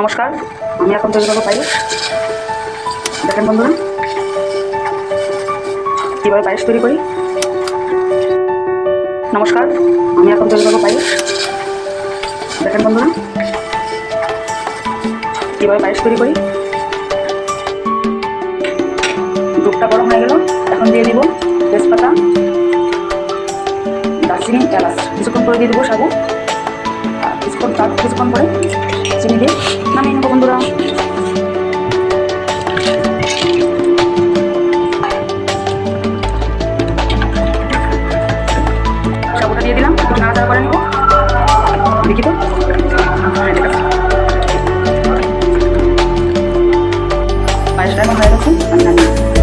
নমস্কার, আমি এখন তৈরি করব পায়েস দেখেন বন্ধুরা, কীভাবে পায়েস তৈরি করি। নমস্কার, আমি এখন তৈরি করব পায়েস দেখেন বন্ধুরা, কীভাবে পায়েস তৈরি করি। দুধটা গরম হয়ে গেল, এখন দিয়ে দিব তেজপাতা, দারচিনি, এলাচ। কিছুক্ষণ করে দিয়ে দেবো সাবু আর কিছুক্ষণ ভেজে নামিয়ে নেব বন্ধুরা। দিয়ে দিলাম, একটু নাড়াচাড়া করে নেব। দেখি তো। পায়েসটা এখন হয়ে গেছে